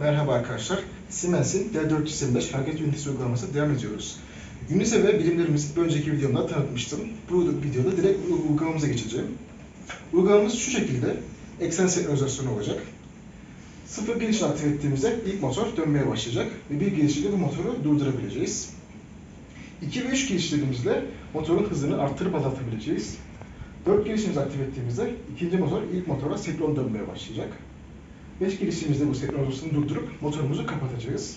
Merhaba arkadaşlar. Siemens'in D425 hareket ünitesi uygulaması devam ediyoruz. Ünite ve birimlerimizi bir önceki videomda tanıtmıştım. Bu videoda direkt uygulamamıza geçeceğim. Uygulamamız şu şekilde eksen senkronizasyonu olacak. Sıfır girişini aktif ettiğimizde ilk motor dönmeye başlayacak ve bir girişiyle bu motoru durdurabileceğiz. 2 ve 3 girişlerimizle motorun hızını arttırıp azaltabileceğiz. 4 girişimizi aktif ettiğimizde ikinci motor ilk motora senkron dönmeye başlayacak. 5 girişimizde bu senkronizasyonu durdurup motorumuzu kapatacağız.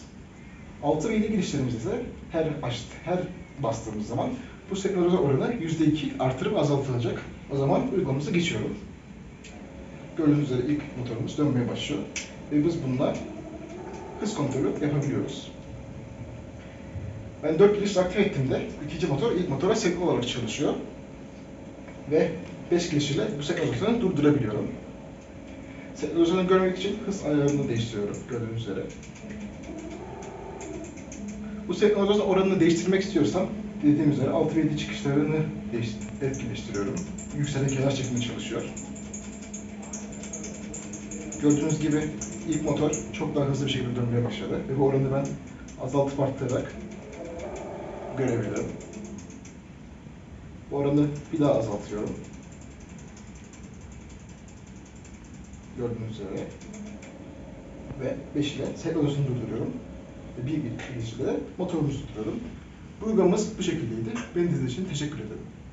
6 ve 7 girişlerimizde her aç, her bastığımız zaman bu senkronize oranı %2 artırıp azaltılacak. O zaman uygulamamıza geçiyorum. Gördüğünüz üzere ilk motorumuz dönmeye başlıyor. Ve biz bununla hız kontrolü yapabiliyoruz. Ben 4 giriş aktif ettiğimde ikinci motor ilk motora senkron olarak çalışıyor. Ve 5 girişiyle bu senkronizasyonu durdurabiliyorum. Senkronizasyonu görmek için hız ayarını değiştiriyorum gördüğünüz üzere. Bu senkronizasyon oranını değiştirmek istiyorsam dediğim üzere 6 ve 7 çıkışlarını etkileştiriyorum. Yükselen kenar çekimde çalışıyor. Gördüğünüz gibi ilk motor çok daha hızlı bir şekilde dönmeye başladı ve bu oranı ben azaltıp arttırarak görebilirim. Bu oranı bir daha azaltıyorum. Gördüğünüz üzere. Ve 5 ile senkronizasını durduruyorum. Ve bir bir ile de motorumuzu. Bu uygulamamız bu şekildeydi. Beni dinlediğiniz için teşekkür ederim.